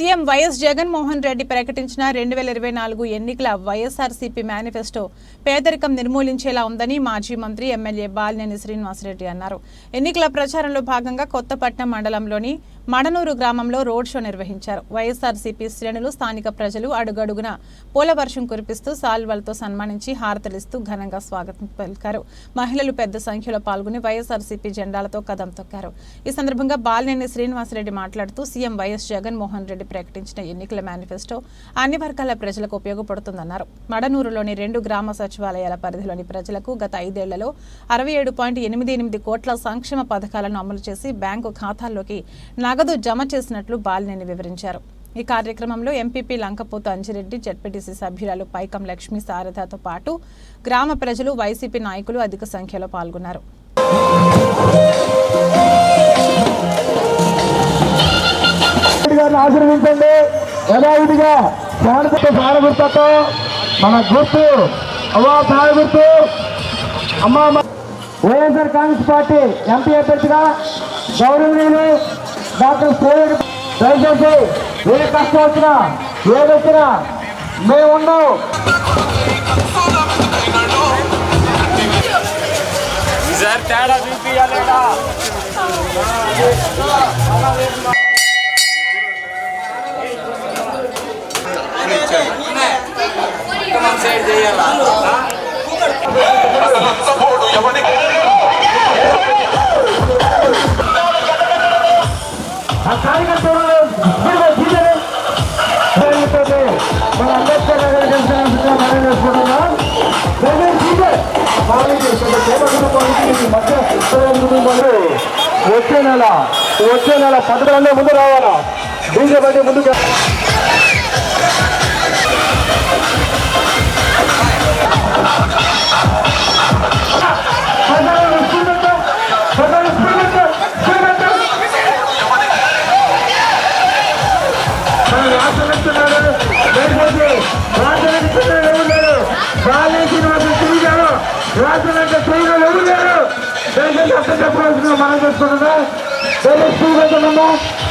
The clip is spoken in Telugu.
సీఎం వైఎస్ జగన్మోహన్ రెడ్డి ప్రకటించిన రెండు వేల ఇరవై నాలుగు ఎన్నికల వైఎస్ఆర్సీపీ మేనిఫెస్టో పేదరికం నిర్మూలించేలా ఉందని మాజీ మంత్రి ఎమ్మెల్యే బాలినేని శ్రీనివాసరెడ్డి అన్నారు. ఎన్నికల ప్రచారంలో భాగంగా కొత్తపట్నం మండలంలోని మడనూరు గ్రామంలో రోడ్ షో నిర్వహించారు. వైఎస్ఆర్సీపీ శ్రేణులు స్థానిక ప్రజలు అడుగడుగున పూలవర్షం కురిపిస్తూ సాల్వలతో సన్మానించి హారతలిస్తూ ఘనంగా స్వాగతం పలికారు. మహిళలు పెద్ద సంఖ్యలో పాల్గొని వైఎస్ఆర్సీపీ జెండాలతో కదం తొక్కారు. ఈ సందర్భంగా బాలినేని శ్రీనివాసరెడ్డి మాట్లాడుతూ సీఎం వైఎస్ జగన్మోహన్ రెడ్డి ప్రకటించిన ఎన్నికల మేనిఫెస్టో అన్ని వర్గాల ప్రజలకు ఉపయోగపడుతుందన్నారు. మడనూరులోని రెండు గ్రామ సచివాలయాల పరిధిలోని ప్రజలకు గత ఐదేళ్ళలో అరవై ఏడు పాయింట్ ఎనిమిది ఎనిమిది కోట్ల సంక్షేమ పథకాలను అమలు చేసి బ్యాంకు ఖాతాల్లోకి నగదు జమ చేసినట్లు బాలినేని వివరించారు. ఈ కార్యక్రమంలో ఎంపీపీ లంకపోతు అంజిరెడ్డి జడ్పీటీసీ సభ్యురాలు పైకం లక్ష్మి సారథతో పాటు గ్రామ ప్రజలు వైసీపీ నాయకులు అధిక సంఖ్యలో పాల్గొన్నారు. ఆశీర్వించండి గారిని ఆశీర్వదించండి యథావిధిగా శాంతితో సారగుర్తతో మన గుర్తు అవ్వా సాయ గుర్తు అమ్మ. వైఎస్ఆర్ కాంగ్రెస్ పార్టీ ఎంపీ అభ్యర్థిగా గౌరవనీయులు డాక్టర్ శ్రేణి దయచేసి ఏ కష్టం వచ్చినా ఏదొచ్చినా మేమున్నాం సార్ తేడా చూపియాలేడా సైడ్ చేయాలా ఆ కార్యకర్తలు మన అంబేద్కర్ నగర్ జనసేన మనం చేసుకుంటున్నాం మధ్య వచ్చే నెల వచ్చే నెల పథకాలన్నీ ముందు రావాలా బీజేపీ ముందుకు రాష్ట్రం ఇస్తున్నారు ఎవరు లేరు బాలేసి వాళ్ళు తిరిగారు రాష్ట్రం అంటే తిరిగారు ఎవరు లేరు దయచేసి అర్థం చెప్పాల్సిన మనం చేసుకుంటున్నాం దయచేసి తిరిగి